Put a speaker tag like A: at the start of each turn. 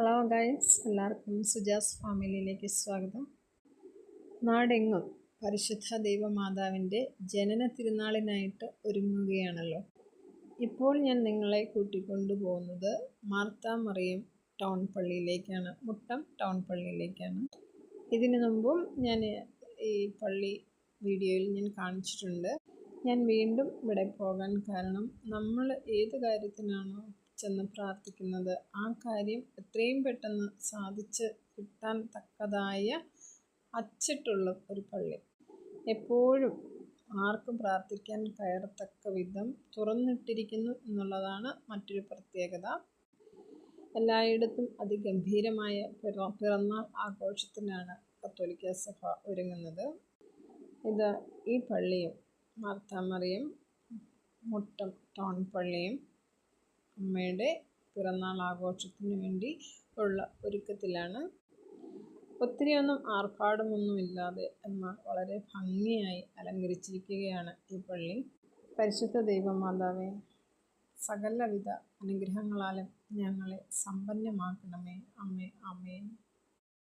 A: Hello guys എല്ലാവർക്കും സുജാസ് ഫാമിലിയിലേക്ക് സ്വാഗതം. നാടെങ്ങും പരിശുദ്ധ ദൈവമാതാവിന്റെ ജനന തിരുനാളിനായിട്ട് ഒരുങ്ങുകയാണല്ലോ. ഇപ്പോൾ ഞാൻ നിങ്ങളെ കൂട്ടിക്കൊണ്ടു പോകുന്നത് മാർത്ത മറിയം ടൗൺ പള്ളിയിലേക്കാണ്. മുട്ടം ടൗൺ പള്ളിയിലേക്കാണ്. ഇതിനു മുമ്പും ഞാൻ ഈ പള്ളി വീഡിയോയിൽ ഞാൻ കാണിച്ചിട്ടുണ്ട്. ഞാൻ വീണ്ടും ഇവിടെ പോകാൻ കാരണം നമ്മൾ ഏത് കാര്യത്തിനാണോ ചെന്ന് പ്രാർത്ഥിക്കുന്നത്. ആ കാര്യം എത്രയും പെട്ടെന്ന് സാധിച്ച് കിട്ടാൻ തക്കതായ അച്ചിട്ടുള്ള ഒരു പള്ളി. എപ്പോഴും ആർക്കും പ്രാർത്ഥിക്കാൻ കയറത്തക്ക വിധം തുറന്നിട്ടിരിക്കുന്നു എന്നുള്ളതാണ് മറ്റൊരു പ്രത്യേകത. എല്ലായിടത്തും അതിഗംഭീരമായ പിറ പിറന്നാൾ ആഘോഷത്തിനാണ് കത്തോലിക്ക സഭ ഒരുങ്ങുന്നത്. ഇത് ഈ പള്ളിയും മാർത്താമറിയും മുട്ടം ടൗൺ പള്ളിയും അമ്മയുടെ പിറന്നാൾ ആഘോഷത്തിന് വേണ്ടി ഉള്ള ഒരുക്കത്തിലാണ്. ഒത്തിരിയൊന്നും ആർഭാടമൊന്നുമില്ലാതെ എന്നാൽ വളരെ ഭംഗിയായി അലങ്കരിച്ചിരിക്കുകയാണ് ഈ പള്ളി. പരിശുദ്ധ ദൈവമാതാവെ സകലവിധ അനുഗ്രഹങ്ങളാലും ഞങ്ങളെ സമ്പന്നമാക്കണമേ. അമ്മേ അമ്മേ